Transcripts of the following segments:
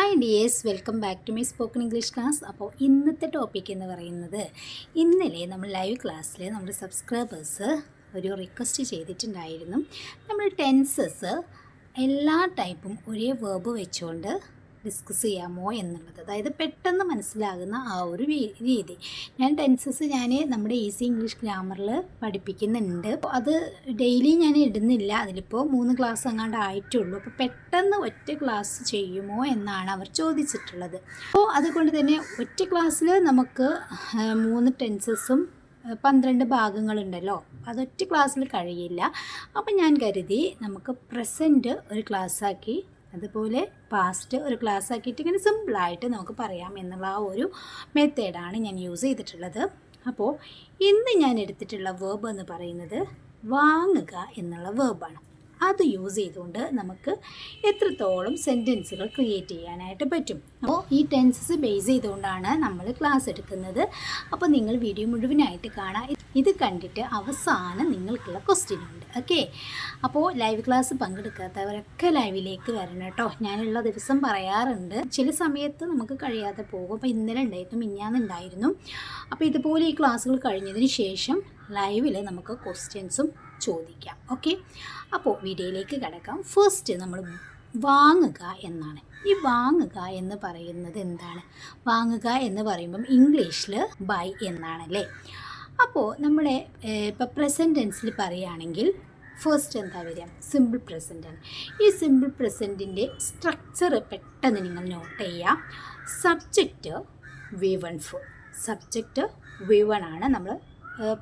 Hi dears welcome back to my spoken English class അപ്പോൾ ഇന്നത്തെ topic എന്ന് പറയുന്നത് ഇന്നലെ നമ്മൾ ലൈവ് ക്ലാസ്സിൽ നമ്മുടെ സബ്സ്ക്രൈബേഴ്സ് ഒരു റിക്വസ്റ്റ് ചെയ്തിട്ടുണ്ടായിരുന്നു. നമ്മൾ ടെൻസസ് എല്ലാ ടൈപ്പും ഒരേ വേർബ് വെച്ചുകൊണ്ട് ഡിസ്കസ് ചെയ്യാമോ എന്നുള്ളത്. അതായത് പെട്ടെന്ന് മനസ്സിലാകുന്ന ആ ഒരു രീതി. ഞാൻ ടെൻസസ് ഞാൻ നമ്മുടെ ഈസി ഇംഗ്ലീഷ് ഗ്രാമറിൽ പഠിപ്പിക്കുന്നുണ്ട്. അത് ഡെയിലി ഞാൻ ഇടുന്നില്ല. അതിലിപ്പോൾ മൂന്ന് ക്ലാസ് അങ്ങാണ്ട് ആയിട്ടുള്ളൂ. അപ്പോൾ പെട്ടെന്ന് ഒറ്റ ക്ലാസ് ചെയ്യുമോ എന്നാണ് അവർ ചോദിച്ചിട്ടുള്ളത്. അപ്പോൾ അതുകൊണ്ട് തന്നെ ഒറ്റ ക്ലാസ്സിൽ നമുക്ക് മൂന്ന് ടെൻസസും പന്ത്രണ്ട് ഭാഗങ്ങളുണ്ടല്ലോ. അതൊറ്റ ക്ലാസ്സിൽ കഴിയില്ല. അപ്പം ഞാൻ കരുതി നമുക്ക് പ്രസന്റ് ഒരു ക്ലാസ്സാക്കി അതുപോലെ പാസ്റ്റ് ഒരു ക്ലാസ് ആക്കിയിട്ട് ഇങ്ങനെ സിമ്പിളായിട്ട് നമുക്ക് പറയാം എന്നുള്ള ആ ഒരു മെത്തേഡാണ് ഞാൻ യൂസ് ചെയ്തിട്ടുള്ളത്. അപ്പോൾ ഇന്ന് ഞാൻ എടുത്തിട്ടുള്ള വേർബ് എന്ന് പറയുന്നത് വാങ്ങുക എന്നുള്ള വേർബാണ് അത് യൂസ് ചെയ്തുകൊണ്ട് നമുക്ക് എത്രത്തോളം സെന്റൻസുകൾ ക്രിയേറ്റ് ചെയ്യാനായിട്ട് പറ്റും. അപ്പോൾ ഈ ടെൻസസ് ബേസ് ചെയ്തുകൊണ്ടാണ് നമ്മൾ ക്ലാസ് എടുക്കുന്നത്. അപ്പോൾ നിങ്ങൾ വീഡിയോ മുഴുവനായിട്ട് കാണാം. ഇത് കണ്ടിട്ട് അവസാനം നിങ്ങൾക്കുള്ള ക്വസ്റ്റ്യൻ ഉണ്ട്. ഓക്കെ അപ്പോൾ ലൈവ് ക്ലാസ് പങ്കെടുക്കാത്തവരൊക്കെ ലൈവിലേക്ക് വരണം കേട്ടോ. ഞാനുള്ള ദിവസം പറയാറുണ്ട്. ചില സമയത്ത് നമുക്ക് കഴിയാതെ പോകും. അപ്പോൾ ഇന്നലെ ഉണ്ടായിരുന്നു. മിഞ്ഞാന്നുണ്ടായിരുന്നു അപ്പോൾ ഇതുപോലെ ഈ ക്ലാസ്സുകൾ കഴിഞ്ഞതിന് ശേഷം ലൈവിൽ നമുക്ക് ക്വസ്റ്റ്യൻസും ചോദിക്കാം. ഓക്കെ അപ്പോൾ വീഡിയോയിലേക്ക് കിടക്കാം. ഫസ്റ്റ് നമ്മൾ വാങ്ങുക എന്നാണ്. ഈ വാങ്ങുക എന്ന് പറയുന്നത് എന്താണ്? വാങ്ങുക എന്ന് പറയുമ്പം ഇംഗ്ലീഷിൽ ബൈ എന്നാണല്ലേ അപ്പോൾ നമ്മുടെ ഇപ്പോൾ പ്രസന്റ് ടെൻസിൽ പറയുകയാണെങ്കിൽ ഫസ്റ്റ് എന്താ വരിക? സിമ്പിൾ പ്രസന്റ് ആണ്. ഈ സിമ്പിൾ പ്രസന്റിന്റെ സ്ട്രക്ചർ പെട്ടെന്ന് നിങ്ങൾ നോട്ട് ചെയ്യുക. Subject V one for subject V one ആണ് നമ്മൾ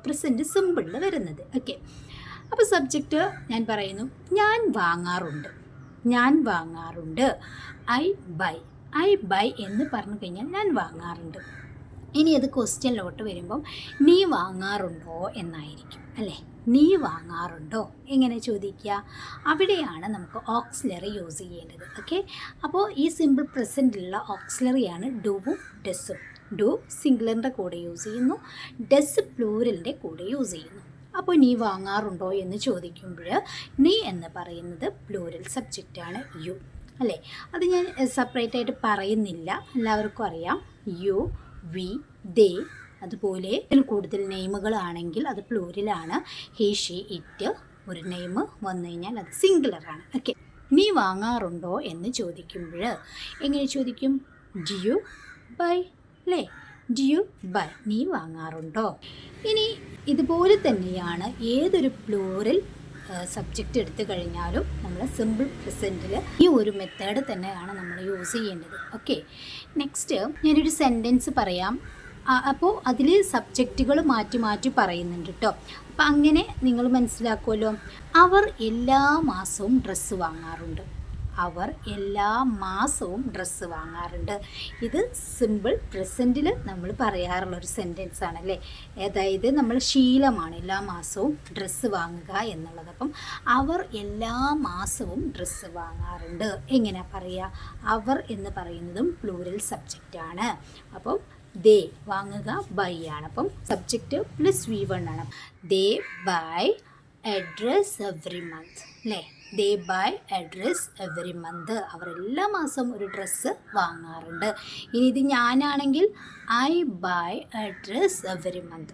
പ്രസന്റ് സിമ്പിളിൽ വരുന്നത്. ഓക്കെ അപ്പോൾ സബ്ജക്റ്റ് ഞാൻ പറയുന്നു ഞാൻ വാങ്ങാറുണ്ട്. ഞാൻ വാങ്ങാറുണ്ട്. ഐ ബൈ ഐ ബൈ എന്ന് പറഞ്ഞു കഴിഞ്ഞാൽ ഞാൻ വാങ്ങാറുണ്ട്. ഇനി അത് ക്വസ്റ്റ്യനിലോട്ട് വരുമ്പം നീ വാങ്ങാറുണ്ടോ? എന്നായിരിക്കും അല്ലേ? നീ വാങ്ങാറുണ്ടോ? എങ്ങനെ ചോദിക്കുക? അവിടെയാണ് നമുക്ക് ഓക്സിലറി യൂസ് ചെയ്യേണ്ടത് ഓക്കെ അപ്പോൾ ഈ സിമ്പിൾ പ്രസന്റിലുള്ള ഓക്സിലറിയാണ് ഡുവും ഡെസ്സും ഡു സിംഗിളറിന്റെ കൂടെ യൂസ് ചെയ്യുന്നു ഡെസ് പ്ലൂരലിന്റെ കൂടെ യൂസ് ചെയ്യുന്നു. അപ്പോൾ നീ വാങ്ങാറുണ്ടോ എന്ന് ചോദിക്കുമ്പോൾ നീ എന്ന് പറയുന്നത് പ്ലൂരൽ സബ്ജക്റ്റാണ് യു അല്ലേ? അത് ഞാൻ സെപ്പറേറ്റ് ആയിട്ട് പറയുന്നില്ല. എല്ലാവർക്കും അറിയാം. യു വി ദേ അതുപോലെ കൂടുതൽ നെയിമുകളാണെങ്കിൽ അത് പ്ലൂരിലാണ് ഹേ ഷീ ഇറ്റ് ഒരു നെയിം വന്നു കഴിഞ്ഞാൽ അത് സിംഗുലറാണ് ഓക്കെ നീ വാങ്ങാറുണ്ടോ എന്ന് ചോദിക്കുമ്പോൾ എങ്ങനെ ചോദിക്കും? ഡിയു ബൈ അല്ലേ? ഡിയു ബൈ നീ വാങ്ങാറുണ്ടോ? ഇനി ഇതുപോലെ തന്നെയാണ് ഏതൊരു പ്ലൂറൽ സബ്ജക്റ്റ് എടുത്തു കഴിഞ്ഞാലും നമ്മൾ സിമ്പിൾ പ്രസന്റിൽ ഈ ഒരു മെത്തേഡ് തന്നെയാണ് നമ്മൾ യൂസ് ചെയ്യേണ്ടത്. ഓക്കെ നെക്സ്റ്റ് ഞാനൊരു സെന്റൻസ് പറയാം. അപ്പോൾ അതിൽ സബ്ജക്റ്റുകൾ മാറ്റി മാറ്റി പറയുന്നുണ്ട് കേട്ടോ അപ്പം അങ്ങനെ നിങ്ങൾ മനസ്സിലാക്കുമല്ലോ അവർ എല്ലാ മാസവും ഡ്രസ്സ് വാങ്ങാറുണ്ട്. അവർ എല്ലാ മാസവും ഡ്രസ്സ് വാങ്ങാറുണ്ട്. ഇത് സിമ്പിൾ പ്രസന്റിൽ നമ്മൾ പറയാറുള്ള ഒരു സെന്റൻസ് ആണല്ലേ? അതായത് നമ്മൾ ശീലമാണ് എല്ലാ മാസവും ഡ്രസ്സ് വാങ്ങുക എന്നുള്ളത്. അപ്പം അവർ എല്ലാ മാസവും ഡ്രസ്സ് വാങ്ങാറുണ്ട്. എങ്ങനെ പറയുക? അവർ എന്ന് പറയുന്നതും പ്ലൂരൽ സബ്ജക്റ്റാണ് അപ്പം ദേ വാങ്ങുക ബൈ ആണ്. അപ്പം സബ്ജക്റ്റ് പ്ലസ് വി വൺ ആണ്. They buy a dress every month അല്ലേ? They buy a dress every month അവർ എല്ലാ മാസവും ഒരു ഡ്രസ്സ് വാങ്ങാറുണ്ട്. ഇനി ഇത് ഞാനാണെങ്കിൽ I buy a dress every month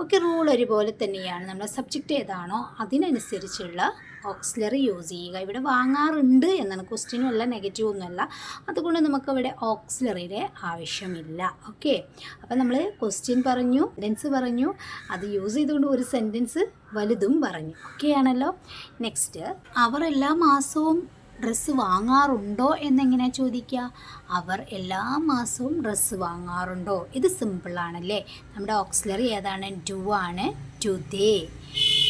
okay rule ഒരുപോലെ തന്നെയാണ്. നമ്മുടെ സബ്ജക്റ്റ് ഏതാണോ അതിനനുസരിച്ചുള്ള ഓക്സിലറി യൂസ് ചെയ്യുക. ഇവിടെ വാങ്ങാറുണ്ട് എന്നാണ്. ക്വസ്റ്റ്യനും അല്ല നെഗറ്റീവ് ഒന്നുമല്ല. അതുകൊണ്ട് നമുക്ക് ഇവിടെ ഓക്സിലറിയുടെ ആവശ്യമില്ല. ഓക്കെ? അപ്പം നമ്മൾ ക്വസ്റ്റ്യൻ പറഞ്ഞു സെന്റൻസ് പറഞ്ഞു. അത് യൂസ് ചെയ്തുകൊണ്ട് ഒരു സെന്റൻസ് വലുതും പറഞ്ഞു. ഓക്കെ ആണല്ലോ? നെക്സ്റ്റ് അവർ എല്ലാ മാസവും ഡ്രസ്സ് വാങ്ങാറുണ്ടോ എന്നെങ്ങനെ ചോദിക്കുക? അവർ എല്ലാ മാസവും ഡ്രസ്സ് വാങ്ങാറുണ്ടോ? ഇത് സിമ്പിളാണല്ലേ? നമ്മുടെ ഓക്സിലറി ഏതാണ്? ടു ആണ്. To they.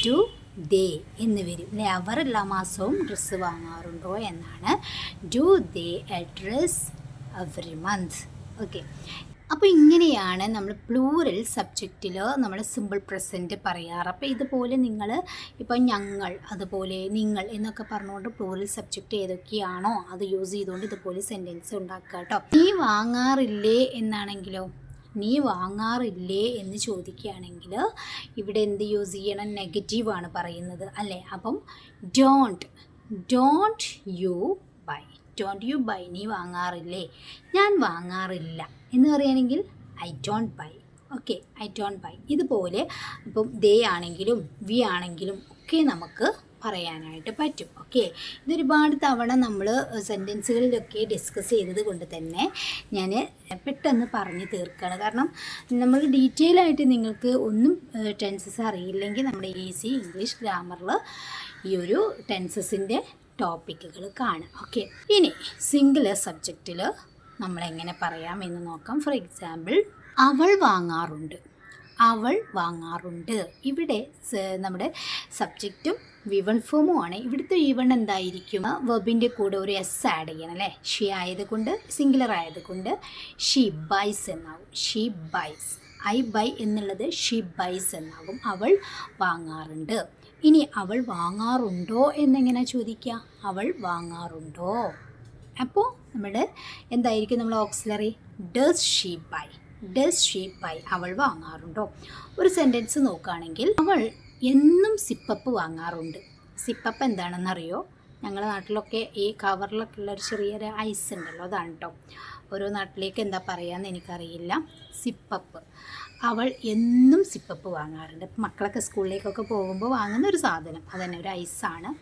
ടു ദേ എന്ന് വരും. അല്ലെ അവർ എല്ലാ മാസവും ഡ്രസ്സ് വാങ്ങാറുണ്ടോ എന്നാണ്. Do they a dress every month okay അപ്പോൾ ഇങ്ങനെയാണ് നമ്മൾ പ്ലൂറൽ സബ്ജക്റ്റിൽ നമ്മൾ സിമ്പിൾ പ്രസന്റ് പറയാറ്. അപ്പോൾ ഇതുപോലെ നിങ്ങൾ ഇപ്പോൾ ഞങ്ങൾ അതുപോലെ നിങ്ങൾ എന്നൊക്കെ പറഞ്ഞുകൊണ്ട് പ്ലൂറൽ സബ്ജക്റ്റ് ഏതൊക്കെയാണോ അത് യൂസ് ചെയ്തുകൊണ്ട് ഇതുപോലെ സെന്റൻസ് ഉണ്ടാക്കുക കേട്ടോ. നീ വാങ്ങാറില്ലേ എന്നാണെങ്കിലോ? നീ വാങ്ങാറില്ലേ എന്ന് ചോദിക്കുകയാണെങ്കിൽ ഇവിടെ എന്ത് യൂസ് ചെയ്യണം? നെഗറ്റീവാണ് പറയുന്നത് അല്ലേ? അപ്പം don't don't you buy don't you buy നീ വാങ്ങാറില്ലേ? ഞാൻ വാങ്ങാറില്ല. എന്ന് പറയുകയാണെങ്കിൽ I don't buy okay I don't buy ഇതുപോലെ ഇപ്പം ദേ ആണെങ്കിലും വി ആണെങ്കിലും ഒക്കെ നമുക്ക് പറയാനായിട്ട് പറ്റും. ഓക്കെ ഇതൊരുപാട് തവണ നമ്മൾ സെന്റൻസുകളിലൊക്കെ ഡിസ്കസ് ചെയ്തത് കൊണ്ട് തന്നെ ഞാൻ പെട്ടെന്ന് പറഞ്ഞ് തീർക്കുകയാണ് കാരണം നമ്മൾ ഡീറ്റെയിൽ ആയിട്ട് നിങ്ങൾക്ക് ഒന്നും ടെൻസസ് അറിയില്ലെങ്കിൽ നമ്മുടെ ഈസി ഇംഗ്ലീഷ് ഗ്രാമറിൽ ഈ ഒരു ടെൻസസിന്റെ ടോപ്പിക്കുകൾ കാണും. ഓക്കെ ഇനി സിംഗുലർ സബ്ജക്റ്റിൽ നമ്മളെങ്ങനെ പറയാം എന്ന് നോക്കാം. ഫോർ എക്സാമ്പിൾ അവൾ വാങ്ങാറുണ്ട്. അവൾ വാങ്ങാറുണ്ട്. ഇവിടെ നമ്മുടെ സബ്ജക്റ്റും വിവൺ ഫോമും ആണ്. ഇവിടുത്തെ വിവൺ എന്തായിരിക്കും? വെബിന്റെ കൂടെ ഒരു എസ് ആഡ് ചെയ്യണം അല്ലേ? ഷി ആയതുകൊണ്ട് സിംഗുലർ ആയതുകൊണ്ട് ഷി ബൈസ് എന്നാവും. ഷി ബൈസ് ഐ ബൈ എന്നുള്ളത് ഷി ബൈസ് എന്നാകും അവൾ വാങ്ങാറുണ്ട്. ഇനി അവൾ വാങ്ങാറുണ്ടോ എന്നെങ്ങനെ ചോദിക്കുക? അവൾ വാങ്ങാറുണ്ടോ? അപ്പോൾ നമ്മുടെ എന്തായിരിക്കും നമ്മൾ auxiliary does she buy does she buy അവൾ വാങ്ങാറുണ്ടോ? ഒരു സെന്റൻസ് നോക്കുകയാണെങ്കിൽ അവൾ എന്നും സിപ്പപ്പ് വാങ്ങാറുണ്ട്. സിപ്പപ്പ് എന്താണെന്നറിയോ? ഞങ്ങളുടെ നാട്ടിലൊക്കെ ഈ കവറിലൊക്കെ ഉള്ള ഒരു ചെറിയൊരു ഐസ് ഉണ്ടല്ലോ അതാണ് കേട്ടോ ഓരോ നാട്ടിലേക്ക് എന്താ പറയുകയെന്ന് എനിക്കറിയില്ല. സിപ്പപ്പ്. അവൾ എന്നും സിപ്പപ്പ് വാങ്ങാറുണ്ട്. മക്കളൊക്കെ സ്കൂളിലേക്കൊക്കെ പോകുമ്പോൾ വാങ്ങുന്ന ഒരു സാധനം. അതന്നെ ഒരു ഐസാണ്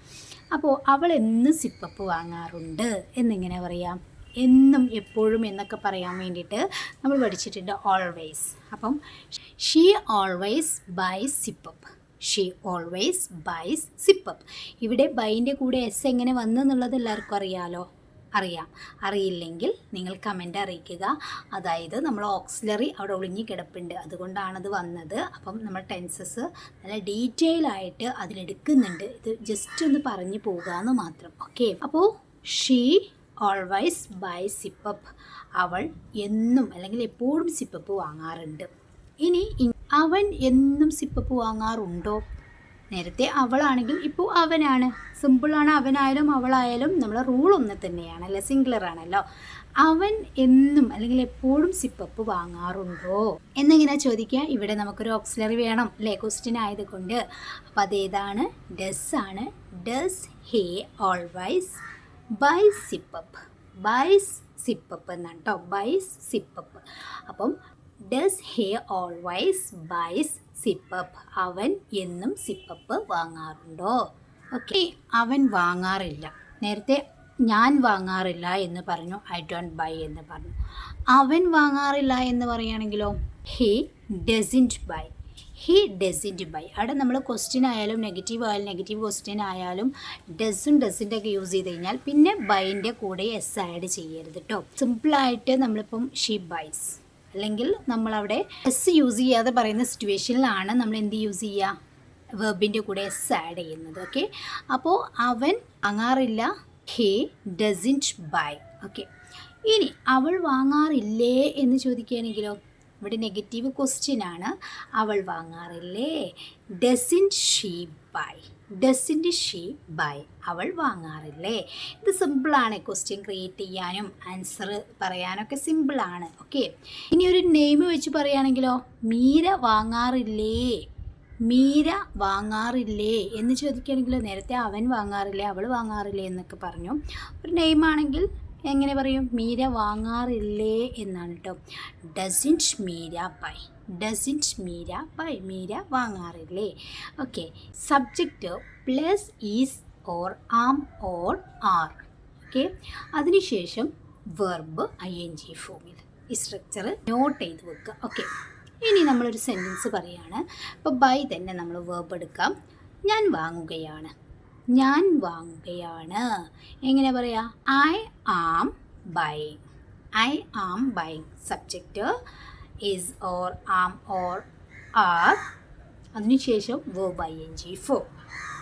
അപ്പോൾ അവൾ എന്നും സിപ്പപ്പ് വാങ്ങാറുണ്ട് എന്നിങ്ങനെ പറയാം. എന്നും എപ്പോഴും എന്നൊക്കെ പറയാൻ വേണ്ടിയിട്ട് നമ്മൾ പഠിച്ചിട്ടുണ്ട് ഓൾവേസ് അപ്പം she always buy sip up she always buys sip up ഇവിടെ ബൈന്റെ കൂടെ എസ് എങ്ങനെ വന്നെന്നുള്ളത് എല്ലാവർക്കും അറിയാലോ? അറിയാം. അറിയില്ലെങ്കിൽ നിങ്ങൾ കമന്റ് അറിയിക്കുക. അതായത് നമ്മൾ ഓക്സിലറി അവിടെ ഒളിഞ്ഞു കിടപ്പുണ്ട്. അതുകൊണ്ടാണത് വന്നത്. അപ്പം നമ്മൾ ടെൻസസ് നല്ല ഡീറ്റെയിൽ ആയിട്ട് അതിലെടുക്കുന്നുണ്ട്. ഇത് ജസ്റ്റ് ഒന്ന് പറഞ്ഞു പോകുക എന്ന് മാത്രം ഓക്കെ അപ്പോൾ ഷീ ഓൾവൈസ് ബൈ സിപ്പപ്പ് അവൾ എന്നും അല്ലെങ്കിൽ എപ്പോഴും സിപ്പപ്പ് വാങ്ങാറുണ്ട്. ഇനി അവൻ എന്നും സിപ്പപ്പ് വാങ്ങാറുണ്ടോ? നേരത്തെ അവളാണെങ്കിൽ ഇപ്പോൾ അവനാണ്. സിമ്പിളാണ് അവനായാലും അവളായാലും നമ്മളെ റൂൾ ഒന്ന് തന്നെയാണ് സിംഗുലർ ആണല്ലോ. അവൻ എന്നും അല്ലെങ്കിൽ എപ്പോഴും സിപ്പപ്പ് വാങ്ങാറുണ്ടോ? എന്നിങ്ങനെ ചോദിക്കുക. ഇവിടെ നമുക്കൊരു ഓക്സിലറി വേണം അല്ലേ? ക്വസ്റ്റ്യൻ ആയതുകൊണ്ട്. അപ്പം അതേതാണ്? ഡസ് ആണ്. Does he always buy sip up buys sip up എന്നാണ് കേട്ടോ ബൈസ് സിപ്പപ്പ് അപ്പം does he always buys sip up അവൻ എന്നും സിപ്പപ്പ് വാങ്ങാറുണ്ടോ? ഓക്കെ അവൻ വാങ്ങാറില്ല. നേരത്തെ ഞാൻ വാങ്ങാറില്ല എന്ന് പറഞ്ഞു. ഐ ഡോണ്ട് ബൈ എന്ന് പറഞ്ഞു. അവൻ വാങ്ങാറില്ല എന്ന് പറയുകയാണെങ്കിലോ? He doesn't buy he doesn't buy അവിടെ നമ്മൾ ക്വസ്റ്റ്യൻ ആയാലും നെഗറ്റീവ് ആയാലും നെഗറ്റീവ് ക്വസ്റ്റ്യൻ ആയാലും ഡസും ഡസിന്റെ ഒക്കെ യൂസ് ചെയ്ത് കഴിഞ്ഞാൽ പിന്നെ ബൈന്റെ കൂടെ എസ് ആഡ് ചെയ്യരുത് കേട്ടോ സിമ്പിളായിട്ട് നമ്മളിപ്പം ഷീ ബൈസ് അല്ലെങ്കിൽ നമ്മളവിടെ എസ് യൂസ് ചെയ്യാതെ പറയുന്ന സിറ്റുവേഷനിലാണ് നമ്മൾ എന്ത് യൂസ് ചെയ്യുക വെർബിന്റെ കൂടെ എസ് ആഡ് ചെയ്യുന്നത് ഓക്കെ അപ്പോൾ അവൻ വാങ്ങാറില്ല. ഹേ ഡസിന്റ് ബൈ ഓക്കെ ഇനി അവൾ വാങ്ങാറില്ലേ എന്ന് ചോദിക്കുകയാണെങ്കിലോ? ഇവിടെ നെഗറ്റീവ് ക്വസ്റ്റ്യൻ ആണ്. അവൾ വാങ്ങാറില്ലേ? Doesn't she buy doesn't she buy അവൾ വാങ്ങാറില്ലേ? ഇത് സിമ്പിളാണ് ക്വസ്റ്റ്യൻ ക്രിയേറ്റ് ചെയ്യാനും ആൻസർ പറയാനൊക്കെ സിമ്പിളാണ് ഓക്കെ ഇനി ഒരു നെയിം വെച്ച് പറയുകയാണെങ്കിലോ മീര വാങ്ങാറില്ലേ? മീര വാങ്ങാറില്ലേ? എന്ന് ചോദിക്കുകയാണെങ്കിലോ നേരത്തെ അവൻ വാങ്ങാറില്ലേ അവൾ വാങ്ങാറില്ലേ എന്നൊക്കെ പറഞ്ഞു. ഒരു നെയിമാണെങ്കിൽ എങ്ങനെ പറയും? മീര വാങ്ങാറില്ലേ എന്നാണ് കേട്ടോ doesn't Meera buy doesn't Meera buy Meera വാങ്ങാറില്ലേ? Okay subject plus is or am or are okay അതിനുശേഷം വെർബ് ഐ എൻ ജി ഫോമിൽ ഈ സ്ട്രക്ചർ നോട്ട് ചെയ്ത് വെക്കുക. ഓക്കെ ഇനി നമ്മളൊരു സെന്റൻസ് പറയുകയാണ് അപ്പോൾ ബൈ തന്നെ നമ്മൾ വേർബ് എടുക്കാം. ഞാൻ വാങ്ങുകയാണ്. ഞാൻ വാങ്ങുകയാണ്. എങ്ങനെ പറയാം? I am buy I am buy subject is or am or are അതിനുശേഷം verb I N G for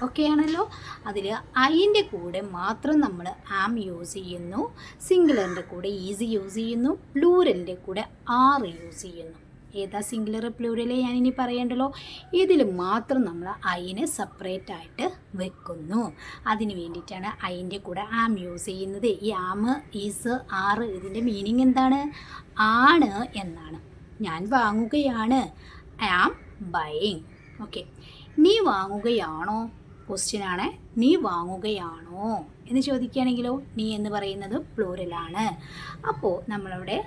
okay ആണല്ലോ അതിൽ ഐന്റെ കൂടെ മാത്രം നമ്മൾ ആം യൂസ് ചെയ്യുന്നു. സിംഗുലറിന്റെ കൂടെ ഈസി യൂസ് ചെയ്യുന്നു. പ്ലൂരലിന്റെ കൂടെ ആർ യൂസ് ചെയ്യുന്നു. ഏതാ സിംഗുലർ പ്ലൂരൽ ഞാനിനി പറയേണ്ടല്ലോ? ഇതിൽ മാത്രം നമ്മൾ ഐനെ സെപ്പറേറ്റ് ആയിട്ട് വെക്കുന്നു. അതിന് വേണ്ടിയിട്ടാണ് ഐന്റെ കൂടെ ആം യൂസ് ചെയ്യുന്നത്. ഈ ആം ഈസ് ആറ് ഇതിന്റെ മീനിങ് എന്താണ്? ആണ് എന്നാണ്. ഞാൻ വാങ്ങുകയാണ്. ഐ ആം ബൈയിങ് ഓക്കെ നീ വാങ്ങുകയാണോ? ക്വസ്റ്റ്യൻ ആണ്. നീ വാങ്ങുകയാണോ? എന്ന് ചോദിക്കുകയാണെങ്കിലോ നീ എന്ന് പറയുന്നത് പ്ലൂരലാണ് അപ്പോൾ നമ്മളവിടെ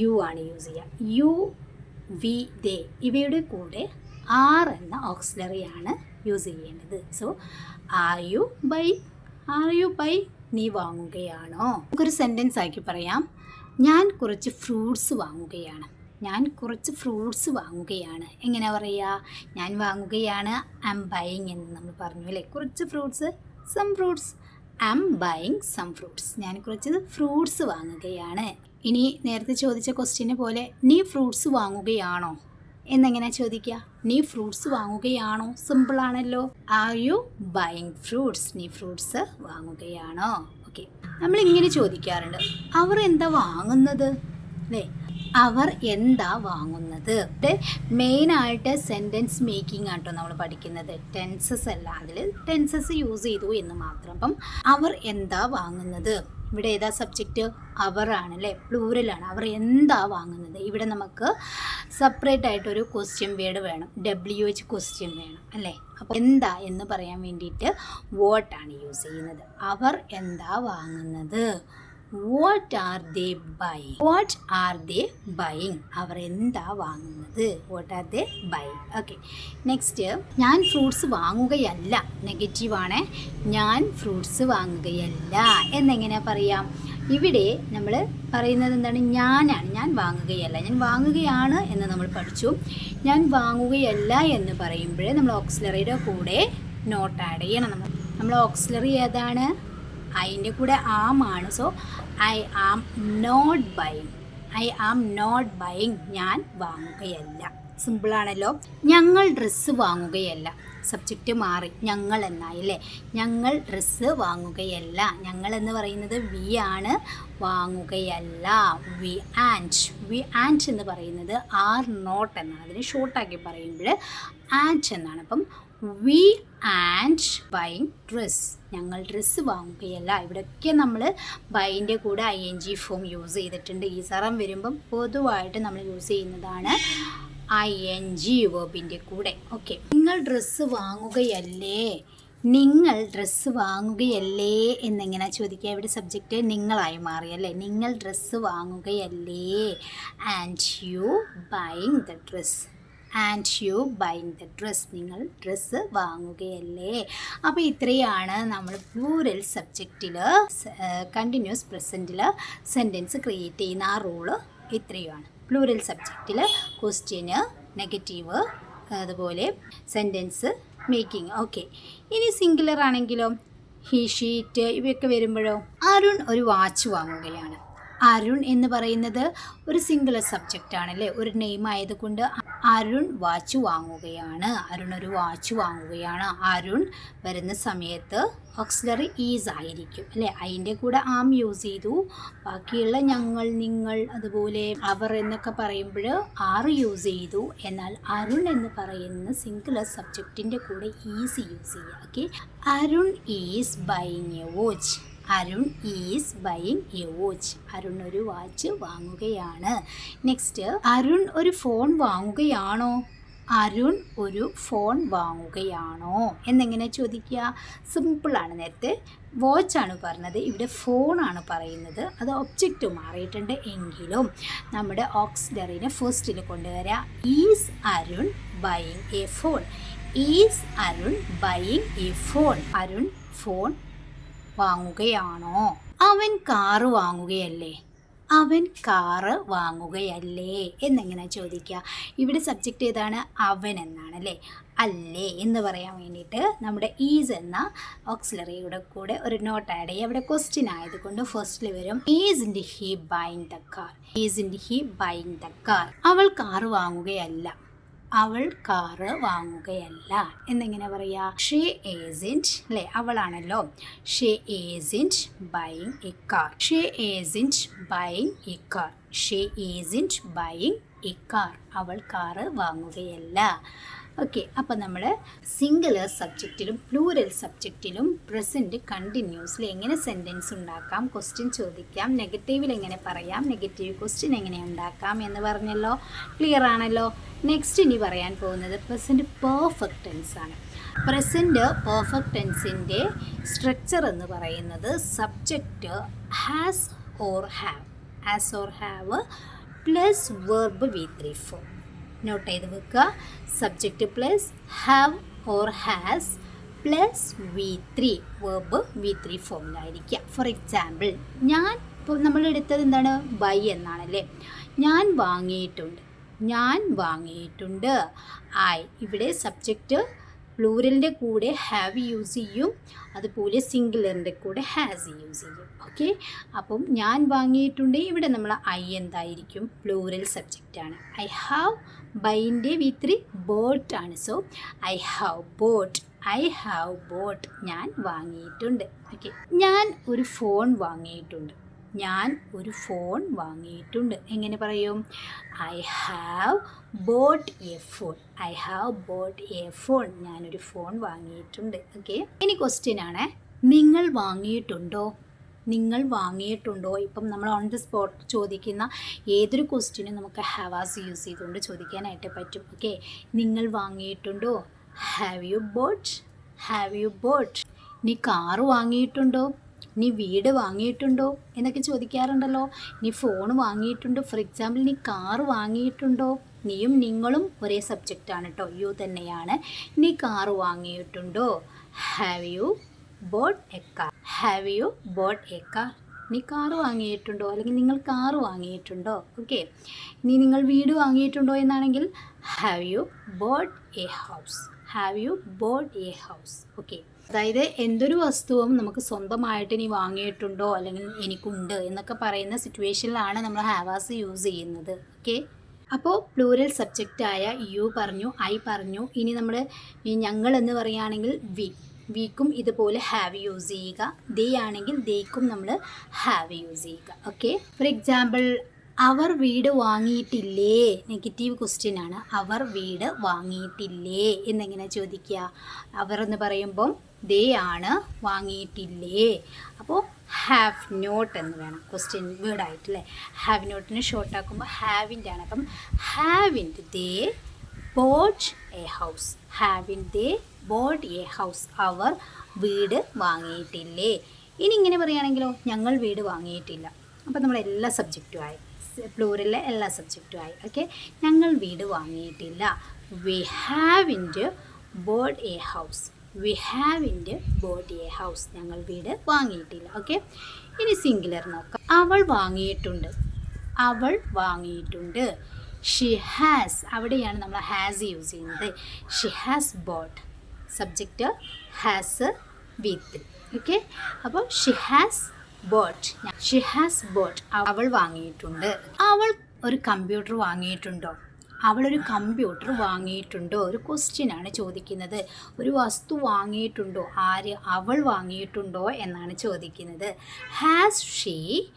യു ആണ് യൂസ് ചെയ്യുക. യു വി ദേ ഇവയുടെ കൂടെ ആർ എന്ന ഓക്സിലറിയാണ് യൂസ് ചെയ്യേണ്ടത്. So are you buy are you buy നീ വാങ്ങുകയാണോ? നമുക്കൊരു സെന്റൻസ് ആക്കി പറയാം. ഞാൻ കുറച്ച് ഫ്രൂട്ട്സ് വാങ്ങുകയാണ്. ഞാൻ കുറച്ച് ഫ്രൂട്ട്സ് വാങ്ങുകയാണ്. എങ്ങനെ പറയുക ഞാൻ വാങ്ങുകയാണ് ഐ എം ബൈങ് എന്ന് നമ്മൾ പറഞ്ഞു അല്ലേ? കുറച്ച് fruits some fruits I am buying some fruits ഞാൻ കുറച്ച് ഫ്രൂട്ട്സ് വാങ്ങുകയാണ്. ഇനി നേരത്തെ ചോദിച്ച ക്വസ്റ്റ്യനെ പോലെ നീ ഫ്രൂട്ട്സ് വാങ്ങുകയാണോ? എന്നെങ്ങനെ ചോദിക്കുക നീ ഫ്രൂട്ട്സ് വാങ്ങുകയാണോ? സിമ്പിൾ ആണല്ലോ. ആർ യു ബൈങ് ഫ്രൂട്ട്സ് നീ ഫ്രൂട്ട്സ് വാങ്ങുകയാണോ? ഓക്കെ നമ്മൾ ഇങ്ങനെ ചോദിക്കാറുണ്ട്. അവർ എന്താ വാങ്ങുന്നത്? അല്ലേ? അവർ എന്താ വാങ്ങുന്നത്? ഇവിടെ മെയിനായിട്ട് സെന്റൻസ് മേക്കിംഗ് ആട്ടോ നമ്മൾ പഠിക്കുന്നത്. ടെൻസസ് അല്ല. അതിൽ ടെൻസസ് യൂസ് ചെയ്തു എന്ന് മാത്രം. അപ്പം അവർ എന്താ വാങ്ങുന്നത്? ഇവിടെ ഏതാ സബ്ജക്റ്റ് അവർ ആണ് അല്ലേ? പ്ലൂരലാണ് അവർ എന്താ വാങ്ങുന്നത്? ഇവിടെ നമുക്ക് സെപ്പറേറ്റ് ആയിട്ടൊരു ക്വസ്റ്റ്യൻ വേർഡ് വേണം. ഡബ്ല്യു എച്ച് ക്വസ്റ്റ്യൻ വേണം അല്ലേ? അപ്പോൾ എന്താ എന്ന് പറയാൻ വേണ്ടിയിട്ട് വോട്ടാണ് യൂസ് ചെയ്യുന്നത്. അവർ എന്താ വാങ്ങുന്നത്? What are they buy what are they buying അവർ എന്താ വാങ്ങുന്നത്? What are they buy okay next ഞാൻ ഫ്രൂട്ട്സ് വാങ്ങുകയല്ല. നെഗറ്റീവാണ് ഞാൻ ഫ്രൂട്ട്സ് വാങ്ങുകയല്ല. എന്നെങ്ങനെ പറയാം? ഇവിടെ നമ്മൾ പറയുന്നത് എന്താണ്? ഞാനാണ്. ഞാൻ വാങ്ങുകയല്ല. ഞാൻ വാങ്ങുകയാണ് എന്ന് നമ്മൾ പഠിച്ചു. ഞാൻ വാങ്ങുകയല്ല എന്ന് പറയുമ്പോൾ നമ്മൾ ഓക്സിലറിയുടെ കൂടെ നോട്ട് ആഡ് ചെയ്യണം. നമ്മൾ നമ്മൾ ഓക്സിലറി ഏതാണ്? അതിന്റെ കൂടെ ആമാണ് so I am not buying I am not buying ഞാൻ വാങ്ങുകയല്ല. സിമ്പിളാണല്ലോ ഞങ്ങൾ ഡ്രസ്സ് വാങ്ങുകയല്ല. സബ്ജക്റ്റ് മാറി. ഞങ്ങൾ എന്നായി അല്ലേ? ഞങ്ങൾ ഡ്രസ്സ് വാങ്ങുകയല്ല. ഞങ്ങൾ എന്ന് പറയുന്നത് വി ആണ്. വാങ്ങുകയല്ല. വി ആൻഡ് വി ആൻഡ് എന്ന് പറയുന്നത് ആർ നോട്ട് എന്നാണ്. അതിന് ഷോർട്ടാക്കി പറയുമ്പോൾ ആൻഡ് എന്നാണ്. അപ്പം വി ആൻഡ് ബൈങ് ഡ്രസ് ഞങ്ങൾ ഡ്രസ്സ് വാങ്ങുകയല്ല. ഇവിടെയൊക്കെ നമ്മൾ ബൈന്റെ കൂടെ I N G form use ചെയ്തിട്ടുണ്ട്. ഈ സറം വരുമ്പം പൊതുവായിട്ട് നമ്മൾ യൂസ് ചെയ്യുന്നതാണ് ഐ എൻ ജി വേബിന്റെ കൂടെ. ഓക്കെ നിങ്ങൾ ഡ്രസ്സ് വാങ്ങുകയല്ലേ? നിങ്ങൾ ഡ്രസ്സ് വാങ്ങുകയല്ലേ? എന്നിങ്ങനെ ചോദിക്കുക. ഇവിടെ സബ്ജക്റ്റ് നിങ്ങളായി മാറിയല്ലേ നിങ്ങൾ dress വാങ്ങുകയല്ലേ? And you buying the dress and you buying the dress നിങ്ങൾ ഡ്രസ്സ് വാങ്ങുകയല്ലേ? അപ്പോൾ ഇത്രയാണ് നമ്മൾ പ്ലൂരൽ സബ്ജക്റ്റിൽ കണ്ടിന്യൂസ് പ്രസന്റിൽ സെന്റൻസ് ക്രിയേറ്റ് ചെയ്യുന്ന ആ റൂൾ ഇത്രയുമാണ്. പ്ലൂരൽ സബ്ജക്റ്റിൽ ക്വസ്റ്റ്യന് നെഗറ്റീവ് അതുപോലെ സെന്റൻസ് മേക്കിംഗ് ഓക്കെ ഇനി സിംഗുലർ ആണെങ്കിലോ? ഹി ഷീറ്റ് ഇവയൊക്കെ വരുമ്പോഴോ? അരുൺ ഒരു വാച്ച് വാങ്ങുകയാണ്. അരുൺ എന്ന് പറയുന്നത് ഒരു സിംഗുലർ സബ്ജക്റ്റ് ആണല്ലേ? ഒരു നെയിം ആയതുകൊണ്ട് അരുൺ വാച്ച് വാങ്ങുകയാണ്. അരുൺ ഒരു വാച്ച് വാങ്ങുകയാണ്. അരുൺ വരുന്ന സമയത്ത് ഓക്സിലറി ഈസ് ആയിരിക്കും അല്ലേ? അതിന്റെ കൂടെ ആം യൂസ് ചെയ്തു. ബാക്കിയുള്ള ഞങ്ങൾ നിങ്ങൾ അതുപോലെ അവർ എന്നൊക്കെ പറയുമ്പോൾ ആറ് യൂസ് ചെയ്തു. എന്നാൽ അരുൺ എന്ന് പറയുന്ന സിംഗുലർ സബ്ജക്റ്റിന്റെ കൂടെ ഈസ് യൂസ് ചെയ്യുക okay Arun is buying a watch Arun is buying a watch. Arun ഒരു വാച്ച് വാങ്ങുകയാണ്. നെക്സ്റ്റ് അരുൺ ഒരു ഫോൺ വാങ്ങുകയാണോ? അരുൺ ഒരു ഫോൺ വാങ്ങുകയാണോ? എന്നെങ്ങനെ ചോദിക്കുക? സിമ്പിളാണ് നേരത്തെ. വാച്ചാണ് പറഞ്ഞത്. ഇവിടെ ഫോണാണ് പറയുന്നത്. അത് ഒബ്ജക്റ്റ് മാറിയിട്ടുണ്ട് എങ്കിലും നമ്മുടെ ഓക്സിഡറിനെ ഫസ്റ്റിൽ കൊണ്ടുവരാം. Is Arun buying a phone is Arun buying a phone Arun phone വാങ്ങുകയാണോ? അവൻ കാറ് വാങ്ങുകയല്ലേ? അവൻ കാറ് വാങ്ങുകയല്ലേ? എന്നെങ്ങനെ ചോദിക്കുക. ഇവിടെ സബ്ജക്റ്റ് ഏതാണ്? അവൻ എന്നാണ് അല്ലേ? അല്ലേ എന്ന് പറയാൻ വേണ്ടിയിട്ട് നമ്മുടെ ഈസ് എന്ന ഓക്സിലറിയുടെ കൂടെ ഒരു നോട്ട് ആഡ് ചെയ്യുക. അവിടെ ക്വസ്റ്റ്യൻ ആയതുകൊണ്ട് ഫസ്റ്റിൽ വരും. Isn't he buying the car isn't he buying the car അവൾ കാറ് വാങ്ങുകയല്ല. അവൾ കാറ് വാങ്ങുകയല്ല. എന്നെങ്ങനെ പറയാ ഷീ ഏസിന്റ് അല്ലേ അവളാണല്ലോ. She isn't buying a car she isn't buying a car she isn't buying a car അവൾ കാറ് വാങ്ങുകയല്ല. ഓക്കെ അപ്പോൾ നമ്മൾ സിംഗുലർ സബ്ജക്റ്റിലും പ്ലൂരൽ സബ്ജക്റ്റിലും പ്രസന്റ് കണ്ടിന്യൂസിൽ എങ്ങനെ സെന്റൻസ് ഉണ്ടാക്കാം ക്വസ്റ്റ്യൻ ചോദിക്കാം നെഗറ്റീവിൽ എങ്ങനെ പറയാം നെഗറ്റീവ് ക്വസ്റ്റ്യൻ എങ്ങനെ ഉണ്ടാക്കാം എന്ന് പറഞ്ഞല്ലോ. ക്ലിയർ ആണല്ലോ? നെക്സ്റ്റ് ഇനി പറയാൻ പോകുന്നത് പ്രസന്റ് പെർഫെക്റ്റ് ടെൻസ് ആണ്. പ്രസന്റ് പെർഫെക്റ്റ് ടെൻസിന്റെ സ്ട്രക്ചർ എന്ന് പറയുന്നത് subject has or have has or have plus verb V three form not ചെയ്ത് വെക്കുക. Subject plus have or has plus V three verb V three ഫോമിലായിരിക്കുക for example ഞാൻ ഇപ്പോൾ നമ്മൾ എടുത്തത് എന്താണ്? ബൈ എന്നാണല്ലേ? ഞാൻ വാങ്ങിയിട്ടുണ്ട്. ഞാൻ വാങ്ങിയിട്ടുണ്ട്. ഐ ഇവിടെ സബ്ജക്റ്റ് പ്ലൂരലിന്റെ കൂടെ ഹാവ് യൂസ് ചെയ്യും. അതുപോലെ സിംഗുലറിന്റെ കൂടെ ഹാസ് യൂസ് ചെയ്യും. ഓക്കെ അപ്പം ഞാൻ വാങ്ങിയിട്ടുണ്ട്. ഇവിടെ നമ്മൾ ഐ എന്തായിരിക്കും? പ്ലൂരൽ സബ്ജക്റ്റാണ് ഐ ഹാവ് ബൈന്റെ വി ത്രീ ബോട്ട് ആണ്. So I have bought I have bought ഞാൻ വാങ്ങിയിട്ടുണ്ട്. ഓക്കെ ഞാൻ ഒരു ഫോൺ വാങ്ങിയിട്ടുണ്ട്. ഞാൻ ഒരു ഫോൺ വാങ്ങിയിട്ടുണ്ട്. എങ്ങനെ പറയും? I have bought a phone I have bought a phone ഞാനൊരു ഫോൺ വാങ്ങിയിട്ടുണ്ട്. ഓക്കെ ഇനി ക്വസ്റ്റ്യൻ ആണ്. നിങ്ങൾ വാങ്ങിയിട്ടുണ്ടോ? നിങ്ങൾ വാങ്ങിയിട്ടുണ്ടോ? ഇപ്പം നമ്മൾ ഓൺ ദി സ്പോട്ട് ചോദിക്കുന്ന ഏതൊരു ക്വസ്റ്റ്യനും നമുക്ക് ഹാവാസ് യൂസ് ചെയ്തുകൊണ്ട് ചോദിക്കാനായിട്ട് പറ്റും. ഓക്കെ നിങ്ങൾ വാങ്ങിയിട്ടുണ്ടോ? Have you bought have you bought നീ കാറ് വാങ്ങിയിട്ടുണ്ടോ? നീ വീട് വാങ്ങിയിട്ടുണ്ടോ? എന്നൊക്കെ ചോദിക്കാറുണ്ടല്ലോ. നീ ഫോൺ വാങ്ങിയിട്ടുണ്ടോ? ഫോർ എക്സാമ്പിൾ നീ കാറ് വാങ്ങിയിട്ടുണ്ടോ? നീയും നിങ്ങളും ഒരേ സബ്ജക്റ്റാണ് കേട്ടോ യു തന്നെയാണ്. നീ car വാങ്ങിയിട്ടുണ്ടോ? Have you bought a car. Have you bought a car നീ കാറ് വാങ്ങിയിട്ടുണ്ടോ? അല്ലെങ്കിൽ നിങ്ങൾ കാറ് വാങ്ങിയിട്ടുണ്ടോ? ഓക്കെ ഇനി നിങ്ങൾ വീട് വാങ്ങിയിട്ടുണ്ടോ എന്നാണെങ്കിൽ have you bought a house have you bought a house okay അതായത് എന്തൊരു വസ്തുവും നമുക്ക് സ്വന്തമായിട്ട് ഇനി വാങ്ങിയിട്ടുണ്ടോ അല്ലെങ്കിൽ എനിക്കുണ്ട് എന്നൊക്കെ പറയുന്ന സിറ്റുവേഷനിലാണ് നമ്മൾ ഹാവാസ് യൂസ് ചെയ്യുന്നത്. ഓക്കെ അപ്പോൾ പ്ലൂരൽ സബ്ജക്റ്റായ യു പറഞ്ഞു ഐ പറഞ്ഞു. ഇനി നമ്മൾ ഞങ്ങൾ എന്ന് പറയുകയാണെങ്കിൽ വി വിക്കും ഇതുപോലെ ഹാവ് യൂസ് ചെയ്യുക. ദേ ആണെങ്കിൽ ദേക്കും നമ്മൾ ഹാവ് യൂസ് ചെയ്യുക. ഓക്കെ ഫോർ എക്സാമ്പിൾ അവർ വീട് വാങ്ങിയിട്ടില്ലേ? നെഗറ്റീവ് ക്വസ്റ്റ്യൻ ആണ്. അവർ വീട് വാങ്ങിയിട്ടില്ലേ? എന്നെങ്ങനെ ചോദിക്കുക? അവർ എന്ന് പറയുമ്പം ദേ ആണ് വാങ്ങിയിട്ടില്ലേ? അപ്പോൾ ഹാവ് നോട്ട് എന്ന് വേണം. ക്വസ്റ്റ്യൻ വേർഡായിട്ട് അല്ലേ ഹാവ് നോട്ടിന് ഷോർട്ട് ആക്കുമ്പോൾ ഹാവിന്റെ ആണ്. അപ്പം haven't they bought a house haven't they bought a house അവർ വീട് വാങ്ങിയിട്ടില്ലേ? ഇനി ഇങ്ങനെ പറയുകയാണെങ്കിലോ ഞങ്ങൾ വീട് വാങ്ങിയിട്ടില്ല. അപ്പോൾ നമ്മൾ എല്ലാ സബ്ജക്റ്റും ആയി. പ്ലൂറിലെ എല്ലാ സബ്ജക്റ്റും ആയി. ഓക്കെ ഞങ്ങൾ വീട് വാങ്ങിയിട്ടില്ല. We haven't bought a house we haven't bought a house ഞങ്ങൾ വീട് വാങ്ങിയിട്ടില്ല. ഓക്കെ ഇനി സിംഗുലർ നോക്കാം. അവൾ വാങ്ങിയിട്ടുണ്ട്. അവൾ വാങ്ങിയിട്ടുണ്ട്. ഷി ഹാസ് അവിടെയാണ് നമ്മൾ ഹാസ് യൂസ് ചെയ്യുന്നത്. She has bought subject has with okay അപ്പോൾ she has bought she has bought അവൾ വാങ്ങിയിട്ടുണ്ട്. അവൾ ഒരു കമ്പ്യൂട്ടർ വാങ്ങിയിട്ടുണ്ടോ? അവളൊരു കമ്പ്യൂട്ടർ വാങ്ങിയിട്ടുണ്ടോ? ഒരു ക്വസ്റ്റ്യൻ ആണ് ചോദിക്കുന്നത്. ഒരു വസ്തു വാങ്ങിയിട്ടുണ്ടോ? ആര് അവൾ വാങ്ങിയിട്ടുണ്ടോ? എന്നാണ് ചോദിക്കുന്നത്. Has she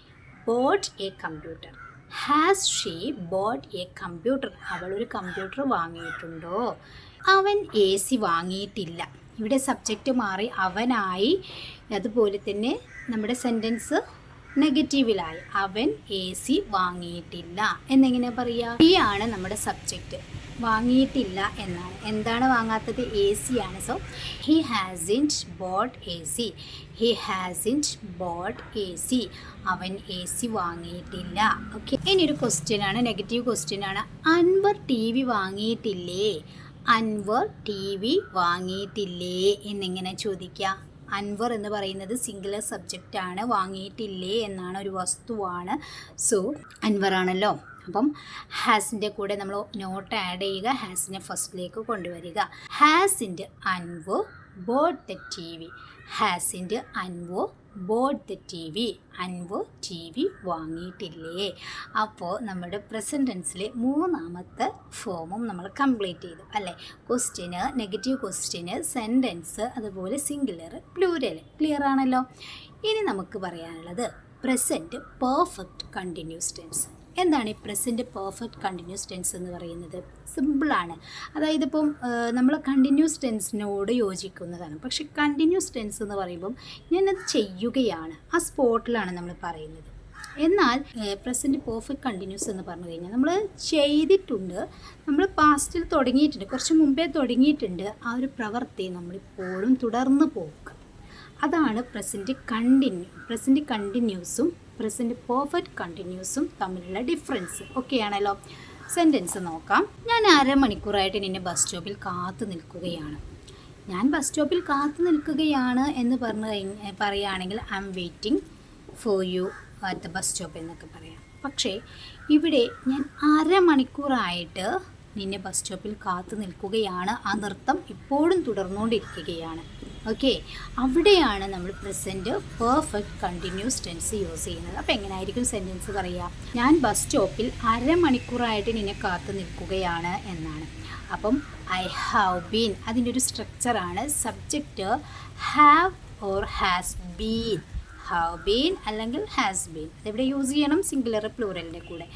bought a computer has she bought a computer അവൾ ഒരു കമ്പ്യൂട്ടർ വാങ്ങിയിട്ടുണ്ടോ? അവൻ എ സി വാങ്ങിയിട്ടില്ല. ഇവിടെ സബ്ജക്റ്റ് മാറി അവനായി. അതുപോലെ തന്നെ നമ്മുടെ സെന്റൻസ് നെഗറ്റീവിലായി. അവൻ എ സി വാങ്ങിയിട്ടില്ല. എന്നെങ്ങനെ പറയുക ഈ ആണ് നമ്മുടെ സബ്ജക്റ്റ് വാങ്ങിയിട്ടില്ല എന്നാണ്. എന്താണ് വാങ്ങാത്തത്? എ സി ആണ്. So he hasn't bought A C he hasn't bought A C അവൻ എ സി വാങ്ങിയിട്ടില്ല. ഓക്കെ ഇനി ഒരു ക്വസ്റ്റ്യൻ ആണ്. നെഗറ്റീവ് ക്വസ്റ്റ്യൻ ആണ്. അൻവർ ടി വി വാങ്ങിയിട്ടില്ലേ? അൻവർ ടി വി വാങ്ങിയിട്ടില്ലേ? എന്നിങ്ങനെ ചോദിക്കുക അൻവർ എന്ന് പറയുന്നത് സിംഗുലർ സബ്ജക്റ്റ് ആണ്. വാങ്ങിയിട്ടില്ലേ എന്നാണ് ഒരു വസ്തുവാണ്. സോ അൻവർ ആണല്ലോ. അപ്പം ഹാസിന്റെ കൂടെ നമ്മൾ നോട്ട് ആഡ് ചെയ്യുക. ഹാസിനെ ഫസ്റ്റിലേക്ക് കൊണ്ടുവരിക. Hasn't Anwar bought the T V hasn't Anwar bought the T V അൻവോ T V വാങ്ങിയിട്ടില്ലേ? അപ്പോൾ നമ്മുടെ പ്രസന്റൻസിലെ മൂന്നാമത്തെ ഫോമും നമ്മൾ കംപ്ലീറ്റ് ചെയ്തു അല്ലേ? ക്വസ്റ്റ്യന് നെഗറ്റീവ് ക്വസ്റ്റ്യന് സെന്റൻസ് അതുപോലെ സിംഗുലർ പ്ലൂരൽ. ക്ലിയർ ആണല്ലോ? ഇനി നമുക്ക് പറയാനുള്ളത് പ്രസന്റ് പെർഫെക്റ്റ് കണ്ടിന്യൂസ് ടെൻസ് എന്താണ് ഈ പ്രസന്റ് പെർഫെക്റ്റ് കണ്ടിന്യൂസ് ടെൻസ് എന്ന് പറയുന്നത്? സിമ്പിളാണ് അതായത് ഇപ്പം നമ്മൾ കണ്ടിന്യൂസ് ടെൻസിനോട് യോജിക്കുന്നതാണ്. പക്ഷേ കണ്ടിന്യൂസ് ടെൻസ് എന്ന് പറയുമ്പം ഞാനത് ചെയ്യുകയാണ്. ആ സ്പോട്ടിലാണ് നമ്മൾ പറയുന്നത്. എന്നാൽ പ്രസന്റ് പെർഫെക്റ്റ് കണ്ടിന്യൂസ് എന്ന് പറഞ്ഞു കഴിഞ്ഞാൽ നമ്മൾ ചെയ്തിട്ടുണ്ട്. നമ്മൾ പാസ്റ്റിൽ തുടങ്ങിയിട്ടുണ്ട്. കുറച്ച് മുമ്പേ തുടങ്ങിയിട്ടുണ്ട്. ആ ഒരു പ്രവൃത്തി നമ്മളിപ്പോഴും തുടർന്ന് പോകുക അതാണ് പ്രസന്റ് കണ്ടിന്യൂ പ്രസന്റ് കണ്ടിന്യൂസും പ്രസന്റ് പെർഫെക്റ്റ് കണ്ടിന്യൂസും തമ്മിലുള്ള ഡിഫറൻസ് ഒക്കെയാണല്ലോ സെന്റൻസ് നോക്കാം. ഞാൻ അരമണിക്കൂറായിട്ട് നിന്നെ ബസ് സ്റ്റോപ്പിൽ കാത്തു നിൽക്കുകയാണ്. ഞാൻ ബസ് സ്റ്റോപ്പിൽ കാത്തു നിൽക്കുകയാണ് എന്ന് പറഞ്ഞു കഴിഞ്ഞ പറയുകയാണെങ്കിൽ I am waiting for you at the bus stop എന്നൊക്കെ പറയാം. പക്ഷേ ഇവിടെ ഞാൻ അരമണിക്കൂറായിട്ട് നിന്നെ ബസ് സ്റ്റോപ്പിൽ കാത്തു നിൽക്കുകയാണ്. ആ നൃത്തം ഇപ്പോഴും തുടർന്നുകൊണ്ടിരിക്കുകയാണ്. ഓക്കെ അവിടെയാണ് നമ്മൾ present perfect continuous tense use ചെയ്യുന്നത്. അപ്പോൾ എങ്ങനെയായിരിക്കും സെന്റൻസ് പറയുക ഞാൻ ബസ് സ്റ്റോപ്പിൽ അരമണിക്കൂറായിട്ട് നിന്നെ കാത്തു നിൽക്കുകയാണ് എന്നാണ്. അപ്പം ഐ ഹാവ് ബീൻ അതിന്റെ ഒരു സ്ട്രക്ചറാണ് subject have or has been have been അല്ലെങ്കിൽ ഹാസ് ബീൻ അതെവിടെ യൂസ് ചെയ്യണം? സിംഗുലർ പ്ലൂറലിന്റെ കൂടെ.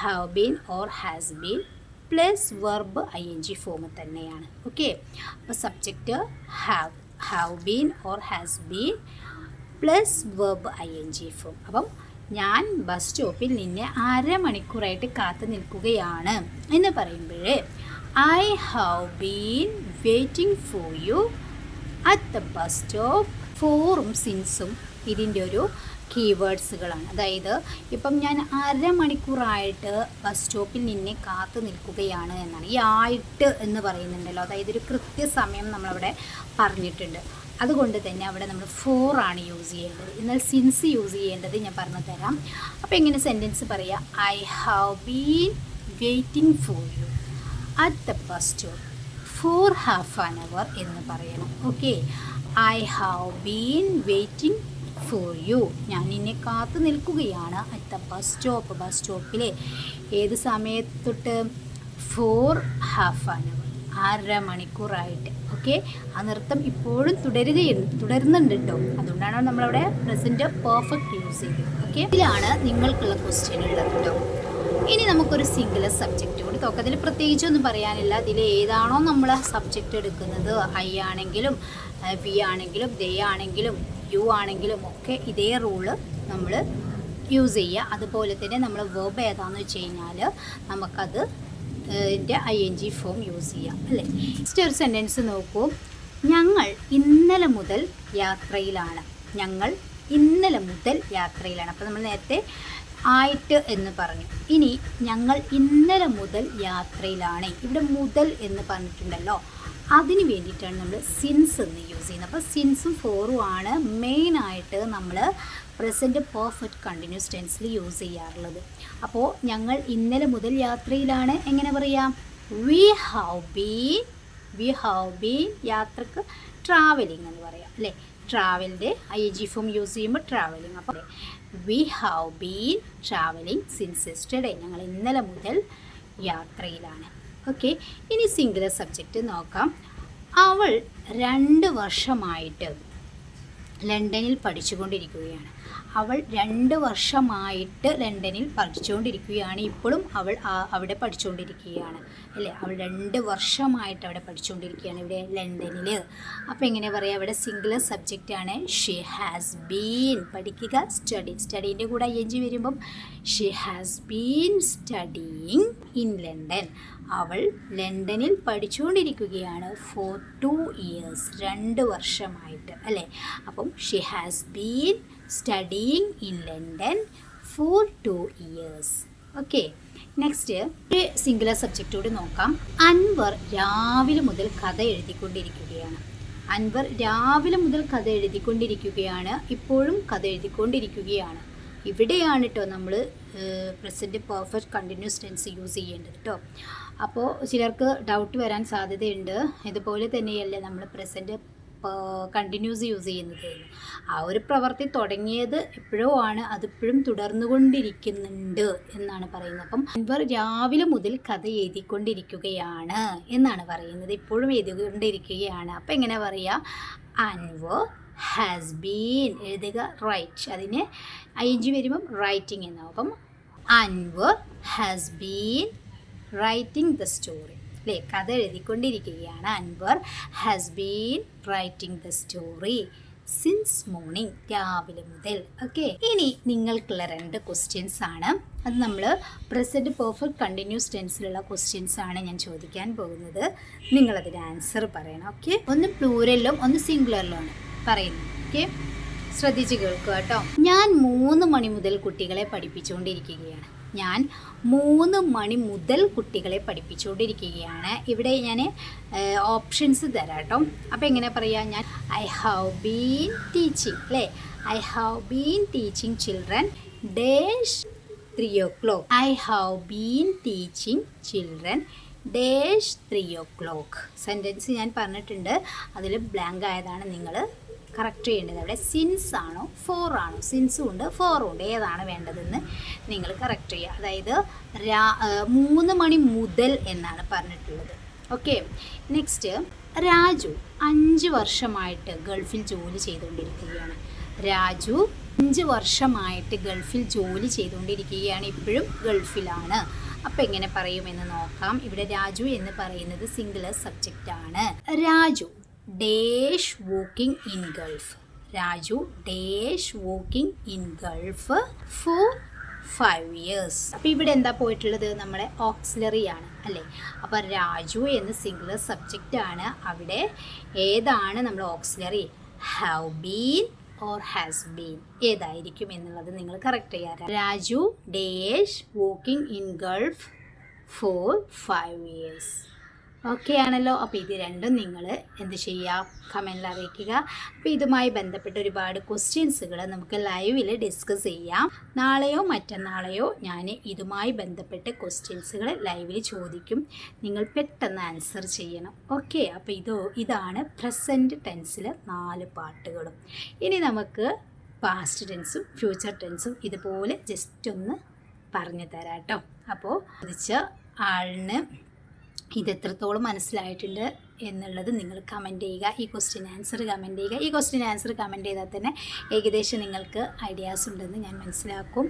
Have been or has been plus verb I N G form തന്നെയാണ്. ഓക്കെ അപ്പോൾ subject have have been or has been plus verb I N G form അപ്പം ഞാൻ bus സ്റ്റോപ്പിൽ നിന്നെ അരമണിക്കൂറായിട്ട് കാത്തു നിൽക്കുകയാണ് എന്ന് പറയുമ്പോഴേ I have been waiting for you at the bus stop ഫോറും സിൻസും ഇതിന്റെ ഒരു കീവേഡ്സുകളാണ് അതായത് ഇപ്പം ഞാൻ അരമണിക്കൂറായിട്ട് ബസ് സ്റ്റോപ്പിൽ നിന്നെ കാത്തു നിൽക്കുകയാണ് എന്നാണ്. ഈ ആയിട്ട് എന്ന് പറയുന്നുണ്ടല്ലോ. അതായത് ഒരു കൃത്യസമയം നമ്മളവിടെ പറഞ്ഞിട്ടുണ്ട്. അതുകൊണ്ട് തന്നെ അവിടെ നമ്മൾ ഫോർ ആണ് യൂസ് ചെയ്യേണ്ടത്. എന്നാൽ സിൻസ് യൂസ് ചെയ്യേണ്ടത് ഞാൻ പറഞ്ഞു തരാം. അപ്പോൾ എങ്ങനെ സെന്റൻസ് പറയുക I have been waiting for you at the bus stop for half an hour എന്ന് പറയണം. Okay I have been waiting for you ഞാൻ നിന്നെ കാത്തു നിൽക്കുകയാണ്. ദ ബസ് സ്റ്റോപ്പ് ബസ് സ്റ്റോപ്പിലെ ഏത് സമയത്തൊട്ട്? ഫോർ ഹാഫ് ആൻ അവർ അര മണിക്കൂറായിട്ട് ഓക്കെ ആ നൃത്തം ഇപ്പോഴും തുടരുകയുണ്ട് തുടരുന്നുണ്ട് കേട്ടോ അതുകൊണ്ടാണ് നമ്മളവിടെ പ്രസന്റ് പെർഫെക്റ്റ് യൂസ് ചെയ്തത്. ഓക്കെ ഇതിലാണ് നിങ്ങൾക്കുള്ള ക്വസ്റ്റ്യൻ ഉള്ളത് കേട്ടോ ഇനി നമുക്കൊരു സിംഗുലർ സബ്ജക്റ്റ് കൂടി നോക്കാം. അതിൽ പ്രത്യേകിച്ചൊന്നും പറയാനില്ല. അതിൽ ഏതാണോ നമ്മൾ സബ്ജക്റ്റ് എടുക്കുന്നത്. ഐ ആണെങ്കിലും വി ആണെങ്കിലും ദേ ആണെങ്കിലും യു ആണെങ്കിലും ഒക്കെ ഇതേ റൂൾ നമ്മൾ യൂസ് ചെയ്യുക. അതുപോലെ തന്നെ നമ്മൾ വേർബ് ഏതാണെന്ന് വെച്ച് കഴിഞ്ഞാൽ നമുക്കത് ഇതിന്റെ I N G form use ചെയ്യാം അല്ലേ? നെക്സ്റ്റ് ഒരു സെന്റൻസ് നോക്കൂ. ഞങ്ങൾ ഇന്നലെ മുതൽ യാത്രയിലാണ്. ഞങ്ങൾ ഇന്നലെ മുതൽ യാത്രയിലാണ്. അപ്പോൾ നമ്മൾ നേരത്തെ ആയിട്ട് എന്ന് പറഞ്ഞു. ഇനി ഞങ്ങൾ ഇന്നലെ മുതൽ യാത്രയിലാണ്. ഇവിടെ മുതൽ എന്ന് പറഞ്ഞിട്ടുണ്ടല്ലോ. അതിന് വേണ്ടിയിട്ടാണ് നമ്മൾ സിൻസ് എന്ന് യൂസ് ചെയ്യുന്നത്. അപ്പോൾ സിൻസും ഫോറും ആണ് മെയിനായിട്ട് നമ്മൾ പ്രസന്റ് പെർഫെക്റ്റ് കണ്ടിന്യൂസ് ടെൻസിൽ യൂസ് ചെയ്യാറുള്ളത്. അപ്പോൾ ഞങ്ങൾ ഇന്നലെ മുതൽ യാത്രയിലാണ്. എങ്ങനെ പറയാം? We have be we have be യാത്രയ്ക്ക് ട്രാവലിംഗ് എന്ന് പറയാം അല്ലേ? ട്രാവലിന്റെ ഐ ജി ഫോം യൂസ് ചെയ്യുമ്പോൾ ട്രാവലിംഗ് അപ്പോൾ we have been travelling since yesterday ഞങ്ങൾ ഇന്നലെ മുതൽ യാത്രയിലാണ്. ഓക്കെ ഇനി സിംഗുലർ സബ്ജക്റ്റ് നോക്കാം. അവൾ രണ്ട് വർഷമായിട്ട് ലണ്ടനിൽ പഠിച്ചുകൊണ്ടിരിക്കുകയാണ്. അവൾ രണ്ട് വർഷമായിട്ട് ലണ്ടനിൽ പഠിച്ചുകൊണ്ടിരിക്കുകയാണ്. ഇപ്പോഴും അവൾ അവിടെ പഠിച്ചുകൊണ്ടിരിക്കുകയാണ്. അല്ലേ? അവൾ രണ്ട് വർഷമായിട്ട് അവിടെ പഠിച്ചുകൊണ്ടിരിക്കുകയാണ് ഇവിടെ ലണ്ടനിൽ അപ്പോൾ എങ്ങനെ പറയാം? അവിടെ സിംഗുലർ ആണ്. ഷീ ഹാസ് ബീൻ പഠിക്കുക സ്റ്റഡി സ്റ്റഡീന്റെ കൂടെ ജി വരുമ്പം she has been studying in London അവൾ ലണ്ടനിൽ പഠിച്ചുകൊണ്ടിരിക്കുകയാണ് ഫോർ ടു ഇയേഴ്സ് രണ്ട് വർഷമായിട്ട് അല്ലേ? അപ്പം she has been studying in London for two years okay next ഒരു സിംഗുലർ സബ്ജക്റ്റോട് നോക്കാം. അൻവർ രാവിലെ മുതൽ കഥ എഴുതിക്കൊണ്ടിരിക്കുകയാണ്. അൻവർ രാവിലെ മുതൽ കഥ എഴുതിക്കൊണ്ടിരിക്കുകയാണ് ഇപ്പോഴും കഥ എഴുതിക്കൊണ്ടിരിക്കുകയാണ്. ഇവിടെയാണ് കേട്ടോ നമ്മൾ present perfect continuous tense use ചെയ്യേണ്ടത് കേട്ടോ അപ്പോൾ ചിലർക്ക് ഡൗട്ട് വരാൻ സാധ്യതയുണ്ട്. ഇതുപോലെ തന്നെയല്ലേ നമ്മൾ പ്രസന്റ് കണ്ടിന്യൂസ് യൂസ് ചെയ്യുന്നത്. ആ ഒരു പ്രവൃത്തി തുടങ്ങിയത് എപ്പോഴോ ആണ് അതിപ്പോഴും തുടർന്നുകൊണ്ടിരിക്കുന്നുണ്ട് എന്നാണ് പറയുന്നത്. അപ്പം അൻവർ രാവിലെ മുതൽ കഥ എഴുതിക്കൊണ്ടിരിക്കുകയാണ് എന്നാണ് പറയുന്നത്. ഇപ്പോഴും എഴുതിക്കൊണ്ടിരിക്കുകയാണ്. അപ്പം എങ്ങനെ പറയുക? അൻവർ ഹാസ് ബീൻ എഴുതുക റൈറ്റ് അതിന് ഐ എൻ ജി വരുമ്പം റൈറ്റിംഗ് എന്നാവും. അപ്പം Anwar has been writing the story അല്ലേ കഥ എഴുതിക്കൊണ്ടിരിക്കുകയാണ്. Anwar has been writing the story since morning രാവിലെ മുതൽ. ഓക്കെ ഇനി നിങ്ങൾക്കുള്ള രണ്ട് ക്വസ്റ്റ്യൻസ് ആണ്. അത് നമ്മൾ പ്രസന്റ് പെർഫെക്റ്റ് കണ്ടിന്യൂസ് ടെൻസിലുള്ള ക്വസ്റ്റ്യൻസ് ആണ് ഞാൻ ചോദിക്കാൻ പോകുന്നത്. നിങ്ങളതിന് ആൻസർ പറയണം. ഓക്കെ ഒന്ന് പ്ലൂരലിലും ഒന്ന് സിംഗുലറിലും ആണ്. പറയുന്നത്. ഓക്കെ ശ്രദ്ധിച്ച് കേൾക്കുക കേട്ടോ ഞാൻ മൂന്ന് മണി മുതൽ കുട്ടികളെ പഠിപ്പിച്ചുകൊണ്ടിരിക്കുകയാണ്. ഞാൻ മൂന്ന് മണി മുതൽ കുട്ടികളെ പഠിപ്പിച്ചുകൊണ്ടിരിക്കുകയാണ്. ഇവിടെ ഞാൻ ഓപ്ഷൻസ് തരാം കേട്ടോ അപ്പോൾ എങ്ങനെ പറയാം? ഞാൻ ഐ ഹാവ് ബീൻ ടീച്ചിങ് അല്ലേ? I have been teaching children dash three o'clock I have been teaching children dash three o'clock sentence ഞാൻ പറഞ്ഞിട്ടുണ്ട്. അതിൽ ബ്ലാങ്ക് ആയതാണ് നിങ്ങൾ കറക്റ്റ് ചെയ്യേണ്ടത്. അവിടെ സിൻസ് ആണോ? ഫോർ ആണോ? സിൻസും ഉണ്ട് ഫോറും ഉണ്ട്. ഏതാണ് വേണ്ടതെന്ന് നിങ്ങൾ കറക്റ്റ് ചെയ്യുക. അതായത് രാ മൂന്ന് മണി മുതൽ എന്നാണ് പറഞ്ഞിട്ടുള്ളത്. ഓക്കെ നെക്സ്റ്റ് രാജു അഞ്ച് വർഷമായിട്ട് ഗൾഫിൽ ജോലി ചെയ്തുകൊണ്ടിരിക്കുകയാണ്. രാജു അഞ്ച് വർഷമായിട്ട് ഗൾഫിൽ ജോലി ചെയ്തുകൊണ്ടിരിക്കുകയാണ്. ഇപ്പോഴും ഗൾഫിലാണ്. അപ്പം എങ്ങനെ പറയുമെന്ന് നോക്കാം. ഇവിടെ രാജു എന്ന് പറയുന്നത് സിംഗുലർ സബ്ജക്റ്റ് ആണ്. Raju dash working in Gulf. Raju dash working in Gulf for five years. അപ്പോൾ ഇവിടെ എന്താ പോയിട്ടുള്ളത്? നമ്മുടെ ഓക്സിലറി ആണ് അല്ലേ? അപ്പോൾ രാജു എന്ന സിംഗുലർ സബ്ജക്റ്റ് ആണ്. അവിടെ ഏതാണ് നമ്മുടെ auxiliary? Have been or has been ഏതായിരിക്കും എന്നുള്ളത് നിങ്ങൾ കറക്റ്റ് ചെയ്യാറ് Raju dash working in Gulf for five years. Okay ആണല്ലോ. അപ്പോൾ ഇത് രണ്ടും നിങ്ങൾ എന്ത് ചെയ്യുക കമന്റിൽ അറിയിക്കുക. അപ്പോൾ ഇതുമായി ബന്ധപ്പെട്ട ഒരുപാട് ക്വസ്റ്റ്യൻസുകൾ നമുക്ക് ലൈവിൽ ഡിസ്കസ് ചെയ്യാം. നാളെയോ മറ്റന്നാളെയോ ഞാൻ ഇതുമായി ബന്ധപ്പെട്ട് ക്വസ്റ്റ്യൻസുകൾ ലൈവിൽ ചോദിക്കും. നിങ്ങൾ പെട്ടെന്ന് ആൻസർ ചെയ്യണം. ഓക്കെ അപ്പോൾ ഇതോ ഇതാണ് പ്രസന്റ് ടെൻസിൽ നാല് പാട്ടുകളും. ഇനി നമുക്ക് പാസ്റ്റ് ടെൻസും ഫ്യൂച്ചർ ടെൻസും ഇതുപോലെ ജസ്റ്റ് ഒന്ന് പറഞ്ഞു തരാം കേട്ടോ അപ്പോൾ ചോദിച്ച ആളിന് ഇത് എത്രത്തോളം മനസ്സിലായിട്ടുണ്ട് എന്നുള്ളത് നിങ്ങൾ കമന്റ് ചെയ്യുക. ഈ ക്വസ്റ്റ്യൻ ആൻസർ കമന്റ് ചെയ്യുക. ഈ ക്വസ്റ്റ്യൻ ആൻസർ കമന്റ് ചെയ്താൽ തന്നെ ഏകദേശം നിങ്ങൾക്ക് ഐഡിയാസ് ഉണ്ടെന്ന് ഞാൻ മനസ്സിലാക്കും.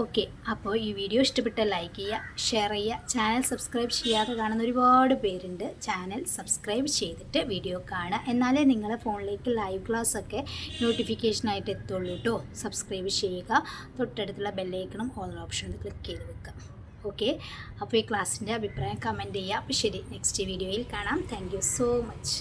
ഓക്കെ അപ്പോൾ ഈ വീഡിയോ ഇഷ്ടപ്പെട്ട ലൈക്ക് ചെയ്യുക ഷെയർ ചെയ്യുക ചാനൽ സബ്സ്ക്രൈബ് ചെയ്യാതെ കാണുന്ന ഒരുപാട് പേരുണ്ട്. ചാനൽ സബ്സ്ക്രൈബ് ചെയ്തിട്ട് വീഡിയോ കാണുക. എന്നാലേ നിങ്ങളെ ഫോണിലേക്ക് ലൈവ് ക്ലാസ് ഒക്കെ നോട്ടിഫിക്കേഷനായിട്ട് എത്തുള്ളൂ കേട്ടോ സബ്സ്ക്രൈബ് ചെയ്യുക. തൊട്ടടുത്തുള്ള ബെല്ലൈക്കണം ഓൾ ഓപ്ഷൻ ക്ലിക്ക് ചെയ്ത് വെക്കുക. ഓക്കെ. അപ്പോൾ ഈ ക്ലാസ്സിന്റെ അഭിപ്രായം കമന്റ് ചെയ്യുക. അപ്പോൾ ശരി നെക്സ്റ്റ് വീഡിയോയിൽ കാണാം. Thank so much